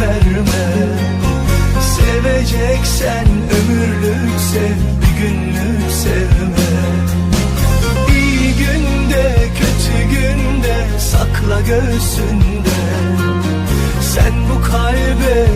verme Seveceksen ömürlük sev bir günlük sevme İyi günde kötü günde sakla göğsünde. Sen bu kalbe